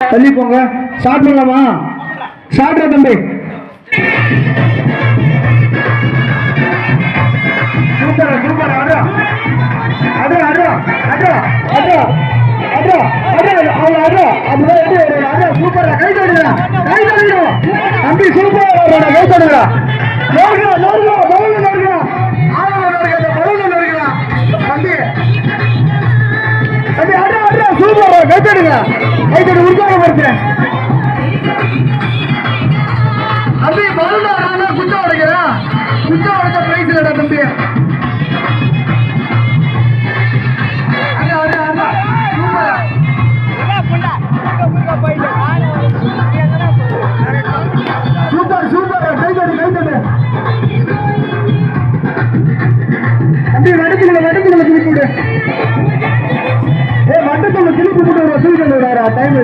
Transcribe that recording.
தள்ளி போங்க சாப்பிடலாமா? சாப்பிட்ற தம்பி. Super super. அடா அடா அடா அடா அடா அடா அடா அவன் அடா அப்படிதான் எப்படி அடா சூப்பரா. கை தட்டுடா கை தட்டுடா தம்பி சூப்பரா கை தட்டுடா கொண்டாடுங்க கைத்தடி உற்சாகப்படுத்துறேன். தம்பி பலூனா நானா குச்சா உடைக்கிறேன் குச்சா உடைச்ச பிரைஸ் இல்லடா தம்பி. சூப்பர். சூப்பர் கைத்தடி கைத்தடி time